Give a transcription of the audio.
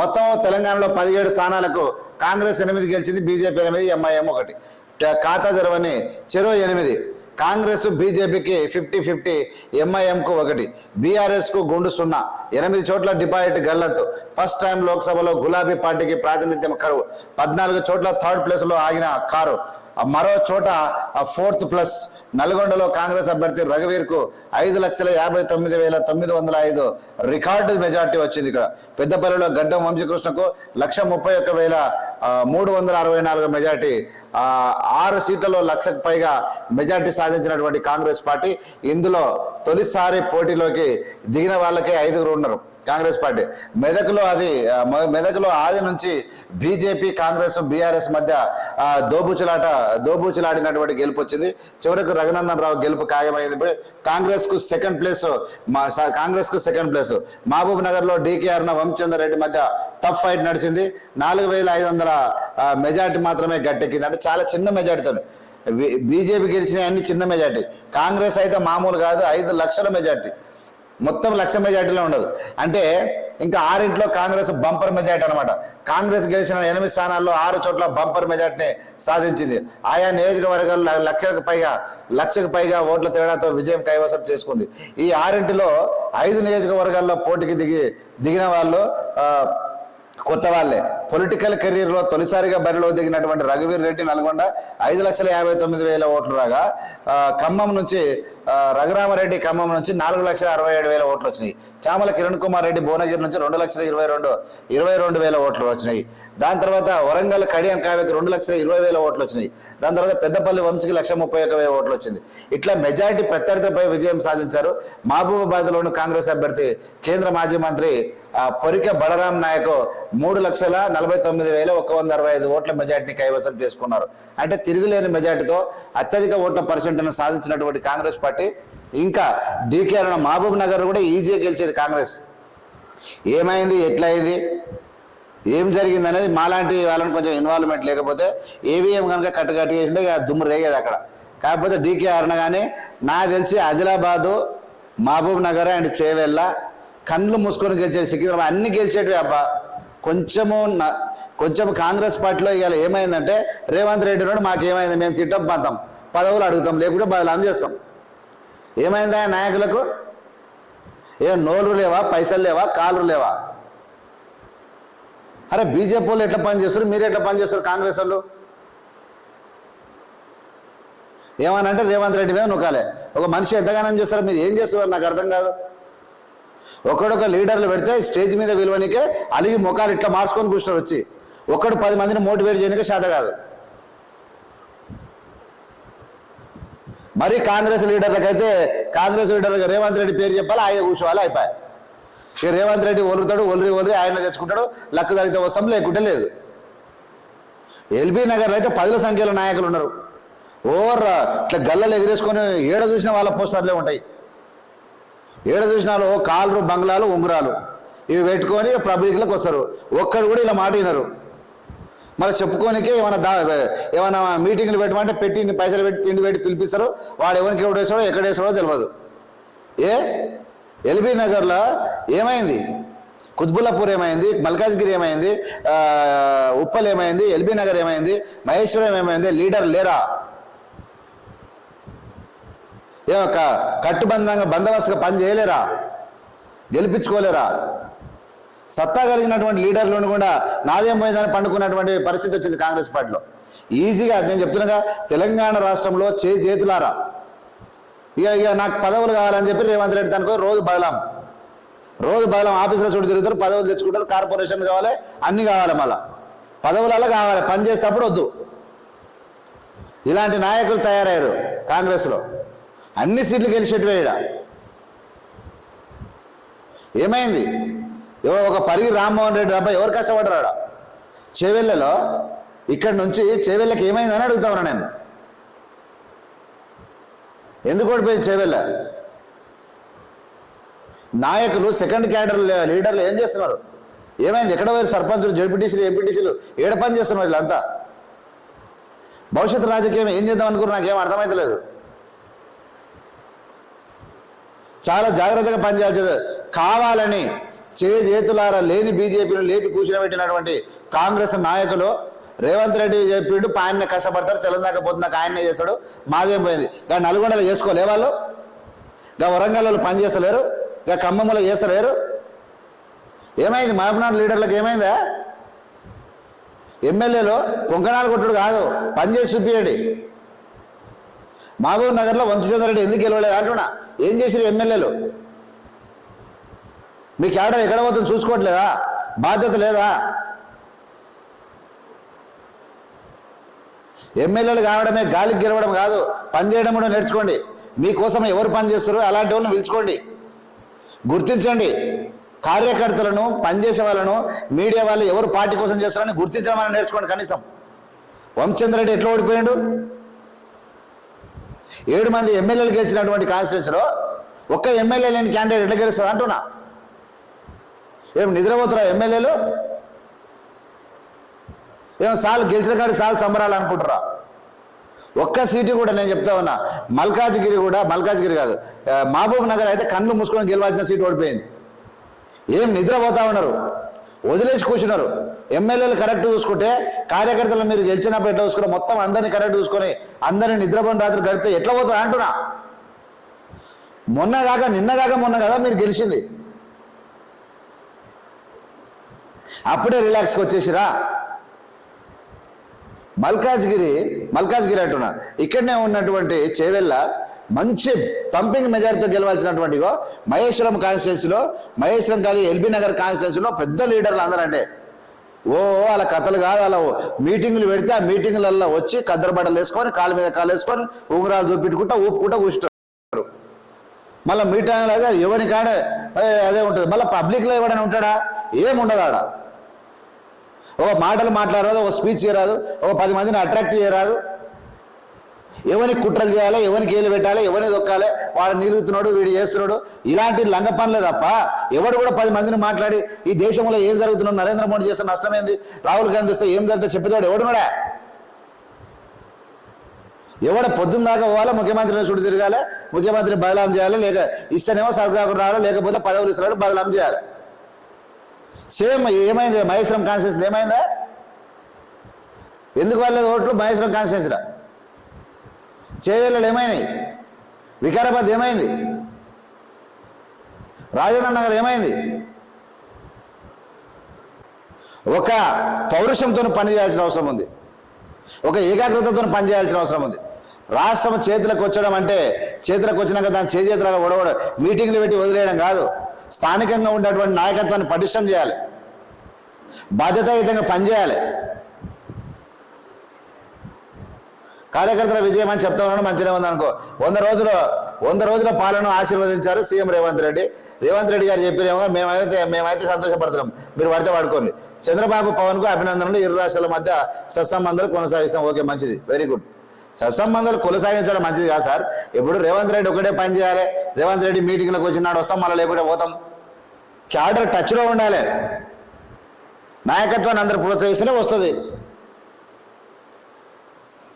మొత్తం తెలంగాణలో పదిహేడు స్థానాలకు కాంగ్రెస్ ఎనిమిది గెలిచింది బీజేపీ ఎనిమిది ఎంఐఎం ఒకటి. ఖాతా తెరవని చెరో ఎనిమిది. కాంగ్రెస్ బీజేపీకి ఫిఫ్టీ ఫిఫ్టీ ఎంఐఎంకు ఒకటి. బీఆర్ఎస్కు గుండు సున్నా. ఎనిమిది చోట్ల డిపాజిట్ గల్లత్ ఫస్ట్ టైం లోక్సభలో గులాబీ పార్టీకి ప్రాతినిధ్యం కరువు. పద్నాలుగు చోట్ల థర్డ్ ప్లేస్లో ఆగిన కారు. మరో చోట ఫోర్త్ ప్లస్ నల్గొండలో కాంగ్రెస్ అభ్యర్థి రఘువీర్కు ఐదు లక్షల యాభై తొమ్మిది వేల తొమ్మిది వందల ఐదు రికార్డు మెజార్టీ వచ్చింది ఇక్కడ. పెద్దపల్లిలో గడ్డం వంశీకృష్ణకు లక్ష ముప్పై ఒక్క వేల మూడు వందల అరవై నాలుగు మెజార్టీ. ఆరు సీట్లలో లక్షకు పైగా మెజార్టీ సాధించినటువంటి కాంగ్రెస్ పార్టీ ఇందులో తొలిసారి పోటీలోకి దిగిన వాళ్ళకే ఐదుగురు ఉన్నారు. కాంగ్రెస్ పార్టీ. మెదక్లో అది మెదక్లో ఆది నుంచి బీజేపీ కాంగ్రెస్ బీఆర్ఎస్ మధ్య దోబూచులాట దోబూచులాడినటువంటి గెలుపు వచ్చింది. చివరకు రఘునందన్ రావు గెలుపు ఖాయమైంది. కాంగ్రెస్కు సెకండ్ ప్లేస్ మా స- సెకండ్ ప్లేస్. మహబూబ్ నగర్లో డీకేఆర్న డీకేఆర్ వంశచంద్ర రెడ్డి మధ్య టఫ్ ఫైట్ నడిచింది. నాలుగు వేల ఐదు వందల మెజార్టీ మాత్రమే గట్టెక్కింది. అంటే చాలా చిన్న మెజార్టీతో. బీజేపీ గెలిచినవన్నీ చిన్న మెజార్టీ. కాంగ్రెస్ అయితే మామూలు కాదు ఐదు లక్షల మెజార్టీ. మొత్తం లక్ష మెజార్టీలో ఉండదు. అంటే ఇంకా ఆరింట్లో కాంగ్రెస్ బంపర్ మెజార్టీ అనమాట కాంగ్రెస్ గెలిచిన ఎనిమిది స్థానాల్లో ఆరు చోట్ల బంపర్ మెజార్టీని సాధించింది. ఆయా నియోజకవర్గాల్లో లక్షలకు పైగా లక్షకు పైగా ఓట్ల తేడాతో విజయం కైవసం చేసుకుంది. ఈ ఆరింటిలో ఐదు నియోజకవర్గాల్లో పోటీకి దిగి దిగిన వాళ్ళు కొత్త వాళ్ళే. పొలిటికల్ కెరీర్లో తొలిసారిగా బరిలో దిగినటువంటి రఘువీర్ రెడ్డి నల్గొండ ఐదు లక్షల యాభై తొమ్మిది వేల ఓట్లు రాగా ఖమ్మం నుంచి రఘురామరెడ్డి ఖమ్మం నుంచి నాలుగు లక్షల అరవై ఏడు వేల ఓట్లు వచ్చినాయి. చామల కిరణ్ కుమార్ రెడ్డి భువనగిరి నుంచి రెండు లక్షల ఇరవై రెండు ఇరవై రెండు వేల ఓట్లు వచ్చినాయి. దాని తర్వాత వరంగల్ కడియం కావ్యకి రెండు లక్షల ఇరవై వేల ఓట్లు వచ్చినాయి. దాని తర్వాత పెద్దపల్లి వంశీకి లక్ష ముప్పై ఒక వేల ఓట్లు వచ్చింది. ఇట్లా మెజారిటీ ప్రత్యర్థులపై విజయం సాధించారు మహబూబాబాద్లోని కాంగ్రెస్ అభ్యర్థి కేంద్ర మాజీ మంత్రి ఆ, పొరిక బలరాం నాయక్ మూడు లక్షల నలభై తొమ్మిది వేల ఒక వంద అరవై ఐదు ఓట్ల మెజార్టీని కైవసం చేసుకున్నారు. అంటే తిరుగులేని మెజార్టీతో అత్యధిక ఓట్ల పర్సెంట్ను సాధించినటువంటి కాంగ్రెస్ పార్టీ ఇంకా డీకే అన్న మహబూబ్ నగర్ కూడా ఈజీగా గెలిచేది కాంగ్రెస్. ఏమైంది? ఎట్లయింది? ఏం జరిగింది అనేది మాలాంటి వాళ్ళని కొంచెం ఇన్వాల్వ్మెంట్ లేకపోతే ఏవిఎం కనుక కట్టుకట్టి చేసిండే దుమ్ము రేగేది అక్కడ. కాకపోతే డీకే అరుణ కానీ నాకు తెలిసి ఆదిలాబాదు మహబూబ్ నగర్ అండ్ చేవెళ్ళ కండ్లు మూసుకొని గెలిచేది సికింద్రాబాద్. అన్ని గెలిచేటివి అబ్బా. కొంచెము కొంచెం కాంగ్రెస్ పార్టీలో ఇవాళ ఏమైందంటే రేవంత్ రెడ్డి నాడు మాకు ఏమైంది మేము తిట్టం పంతాం. పదవులు అడుగుతాం లేకుంటే బదలాం చేస్తాం. ఏమైందా నాయకులకు? ఏం నోళ్ళు లేవా? పైసలు లేవా? కాళ్ళు లేవా? అరే బీజేపీ వాళ్ళు ఎట్లా పనిచేస్తారు మీరు ఎట్లా పనిచేస్తారు కాంగ్రెస్ వాళ్ళు? ఏమనంటే రేవంత్ రెడ్డి మీద నొక్కాలి ఒక మనిషి ఎంతగానం చేస్తారు మీరు ఏం చేస్తారు నాకు అర్థం కాదు. ఒకడొక లీడర్లు పెడితే స్టేజ్ మీద విలువనికే అలిగి ముఖాలు ఇట్లా మార్చుకొని కూర్చున్నారు వచ్చి. ఒక్కడు పది మందిని మోటివేట్ చేయడానికి శాత కాదు. మరి కాంగ్రెస్ లీడర్లకైతే కాంగ్రెస్ లీడర్లకు రేవంత్ రెడ్డి పేరు చెప్పాలి? ఆయన కూర్చోవాలి అయిపోయాయి. ఇక రేవంత్ రెడ్డి ఒలుతాడు ఒలిరి ఒలిరి ఆయన తెచ్చుకుంటాడు లక్కు జరిగితే వస్తాం లేకుంటే లేదు. ఎల్బీ నగర్లో అయితే పదుల సంఖ్యలో నాయకులు ఉన్నారు. ఓవర్ ఇట్లా గల్లలు ఎగిరేసుకొని ఏడ చూసిన వాళ్ళ పోస్టర్లే ఉంటాయి. ఏడ చూసిన వాళ్ళు కాళ్ళు బంగ్లాలు ఉంగరాలు. ఇవి పెట్టుకొని ప్రభుత్వలకు వస్తారు. ఒక్కడు కూడా ఇలా మాట వినరు. మరి చెప్పుకోనికే ఏమైనా దా ఏమైనా మీటింగ్లు పెట్టమంటే పెట్టి పైసలు పెట్టి తిండి పెట్టి పిలిపిస్తారు. వాడు ఎవరికి ఎవడేసాడో వేసాడో ఎక్కడ వేసాడో తెలియదు. ఏ? ఎల్బీ నగర్లో ఏమైంది? కుత్బుల్లాపూర్ ఏమైంది? మల్కాజ్గిరి ఏమైంది? ఉప్పల్ ఏమైంది? ఎల్బీ నగర్ ఏమైంది? మహేశ్వరం ఏమైంది? లీడర్ లేరా? ఏ ఒక కట్టుబంధంగా బందోబస్తుగా పని చేయలేరా? గెలిపించుకోలేరా? సత్తా కలిగినటువంటి లీడర్లను కూడా నాదేం పోయిందని పండుకున్నటువంటి పరిస్థితి వచ్చింది కాంగ్రెస్ పార్టీలో. ఈజీగా నేను చెప్తున్నాగా తెలంగాణ రాష్ట్రంలో చే చేతులారా ఇక ఇక నాకు పదవులు కావాలని చెప్పి రేవంత్ రెడ్డి తనకు రోజు బదలాం. రోజు బదలాం ఆఫీసులో చుట్టూ తిరుగుతారు పదవులు తెచ్చుకుంటారు కార్పొరేషన్ కావాలి అన్ని కావాలి మళ్ళా. పదవులలో కావాలి పని చేసేటప్పుడు వద్దు. ఇలాంటి నాయకులు తయారయ్యారు కాంగ్రెస్లో. అన్ని సీట్లు గెలిచేట్టు వేయడ ఏమైంది? ఏవో ఒక పరిగి రామ్మోహన్ రెడ్డి తప్ప ఎవరు కష్టపడ్డారా చేవెళ్ళలో ఇక్కడి నుంచి చేవెళ్ళకి ఏమైందని అడుగుతా ఉన్నా నేను. ఎందుకు ఓడిపోయింది చేవెళ్ళ? నాయకులు సెకండ్ క్యాడర్ లీడర్లు ఏం చేస్తున్నారు? ఏమైంది? ఎక్కడ పోయారు సర్పంచులు జడ్పీటీసీలు ఎంపీటీసీలు ఏడ పని చేస్తున్నారు వీళ్ళంతా? భవిష్యత్తు రాజకీయం ఏం చేద్దాం అనుకున్నారు? నాకేం అర్థమైతలేదు. చాలా జాగ్రత్తగా పనిచేయాల్సింది కావాలని చేతులారా లేని బీజేపీని లేపి కూర్చోబెట్టినటువంటి కాంగ్రెస్ నాయకులు రేవంత్ రెడ్డి చెప్పిండు ఆయన కష్టపడతాడు తెలంగాణ పోతున్నాక ఆయన్నే చేస్తాడు మాదేం పోయింది. ఇక నల్గొండలో చేసుకోలే వాళ్ళు? ఇక వరంగల్ వాళ్ళు పని చేస్తలేరు? ఇక ఖమ్మంలో చేస్తలేరు? ఏమైంది? మహబూబ్నాథ్ లీడర్లకు ఏమైందా? ఎమ్మెల్యేలు కొంకణాలు కొట్టుడు కాదు పని చేసి చూపియండి. మహబూబ్ నగర్లో వంశచంద్రరెడ్డి ఎందుకు గెలవలేదు అంటున్నా? ఏం చేసిరు ఎమ్మెల్యేలు? మీ క్యాడర్ ఎక్కడ పోతుంది చూసుకోవట్లేదా? బాధ్యత లేదా? ఎమ్మెల్యేలు కావడమే గాలికి గెలవడం కాదు. పనిచేయడం కూడా నేర్చుకోండి. మీకోసం ఎవరు పనిచేస్తారో అలాంటి వాళ్ళని పిలుచుకోండి. గుర్తించండి. కార్యకర్తలను పనిచేసే వాళ్ళను మీడియా వాళ్ళు ఎవరు పార్టీ కోసం చేస్తారని గుర్తించడం అని నేర్చుకోండి కనీసం. వంశచంద్రెడ్డి ఎట్లా ఓడిపోయాడు? ఏడు మంది ఎమ్మెల్యేలు గెలిచినటువంటి కాన్స్టిట్యూన్సీలో ఒక్క ఎమ్మెల్యే లేని క్యాండిడేట్ ఎట్లా గెలుస్తారు అంటున్నా. ఏం నిద్రపోతురా ఎమ్మెల్యేలు? ఏమో సార్లు గెలిచిన కాడ సార్లు సంబరాలు అనుకుంటారా ఒక్క సీటు కూడా నేను చెప్తా ఉన్నా మల్కాజ్గిరి కూడా మల్కాజ్గిరి కాదు మహబూబ్ నగర్ అయితే కళ్ళు మూసుకొని గెలవాల్సిన సీటు ఓడిపోయింది. ఏం నిద్రపోతా ఉన్నారు? వదిలేసి కూర్చున్నారు. ఎమ్మెల్యేలు కరెక్ట్ చూసుకుంటే కార్యకర్తలు మీరు గెలిచినప్పుడు ఎట్లా చూసుకుంటే మొత్తం అందరినీ కరెక్ట్ చూసుకొని అందరిని నిద్రపోయిన రాత్రి గడిపితే ఎట్లా పోతుంది అంటున్నా. మొన్న కాక నిన్న కాక మొన్న కదా మీరు గెలిచింది. అప్పుడే రిలాక్స్కి వచ్చేసిరా. మల్కాజ్గిరి మల్కాజ్గిరి అంటున్నా. ఇక్కడనే ఉన్నటువంటి చేవెళ్ళ మంచి తంపింగ్ మెజార్టీతో గెలవాల్సినటువంటిగో మహేశ్వరం కాన్స్టిట్యున్సీలో మహేశ్వరం కాలి ఎల్బీ నగర్ కాన్స్టిట్యున్సీలో పెద్ద లీడర్లు అందరంటే ఓ అలా కథలు కాదు అలా మీటింగులు పెడితే ఆ మీటింగులలో వచ్చి కద్దరబడలు బట్టలు వేసుకొని కాలు మీద కాలు వేసుకొని ఉంగరాలు చూపించుకుంటా ఊపుకుంటా కూర్చుంటారు. మళ్ళీ మీటింగ్ అదే ఎవరి కాడే అదే ఉంటుంది. మళ్ళీ పబ్లిక్లో ఎవడైనా ఉంటాడా? ఏముండదు ఆడ. ఓ మాటలు మాట్లాడరాదు ఓ స్పీచ్ చేయరాదు ఓ పది మందిని అట్రాక్ట్ చేయరాదు ఎవరిని కుట్రలు చేయాలి ఎవరికి ఏలు పెట్టాలి ఎవరిని దొక్కాలి వాడు నిలుగుతున్నాడు వీడు చేస్తున్నాడు ఇలాంటి లంగ పనులే తప్ప ఎవడు కూడా పది మందిని మాట్లాడి ఈ దేశంలో ఏం జరుగుతున్నాడు నరేంద్ర మోడీ చేస్తే నష్టమైంది? రాహుల్ గాంధీ వస్తే ఏం జరిగితే చెప్పేవాడు కూడా? ఎవడ పొద్దున్న దాకా పోవాలా ముఖ్యమంత్రిని చుట్టూ తిరగాలి ముఖ్యమంత్రిని బదలాం చేయాలి లేక ఇస్తేనేమో సరుకు రావాలి లేకపోతే పదవులు ఇస్తున్నాడు బదలాం చేయాలి? సేమ్ ఏమైంది మహేశ్వరం కాన్స్టిట్యూన్సీ ఏమైందా? ఎందుకు వాళ్ళేది ఓట్లు? మహేశ్వరం కాన్స్టిట్యూన్సీలో చేవేళ్ళు ఏమైనాయి? వికారాబాద్ ఏమైంది? రాజేంద్ర నగర్ ఏమైంది? ఒక పౌరుషంతో పని చేయాల్సిన అవసరం ఉంది. ఒక ఏకాగ్రతతో పని చేయాల్సిన అవసరం ఉంది. రాష్ట్రం చేతులకు వచ్చడం అంటే చేతులకు వచ్చినాక దాని చేతులకు ఒడవడం మీటింగ్లు పెట్టి వదిలేయడం కాదు. స్థానికంగా ఉండేటువంటి నాయకత్వాన్ని పటిష్టం చేయాలి. బాధ్యతాయుతంగా పనిచేయాలి. కార్యకర్తల విజయం అని చెప్తా ఉన్నాను మంచిగా ఉందనుకో వంద రోజులు వంద రోజుల పాలన ఆశీర్వదించారు సీఎం రేవంత్ రెడ్డి. రేవంత్ రెడ్డి గారు చెప్పినేమో మేమైతే మేమైతే సంతోషపడుతున్నాం. మీరు పడితే పడుకోండి చంద్రబాబు పవన్కు అభినందనలు. ఇరు రాష్ట్రాల మధ్య సత్సంబంధాలు కొనసాగిస్తాం. ఓకే మంచిది. వెరీ గుడ్ సత్సంబంధాలు కొనసాగించడం మంచిది కాదు సార్. ఇప్పుడు రేవంత్ రెడ్డి ఒకటే పని చేయాలి. రేవంత్ రెడ్డి మీటింగ్లకు వచ్చినాడు వస్తాం మళ్ళీ లేకుంటే పోతాం. క్యాడర్ టచ్లో ఉండాలి. నాయకత్వాన్ని అందరు ప్రోత్సహిస్తేనే వస్తుంది.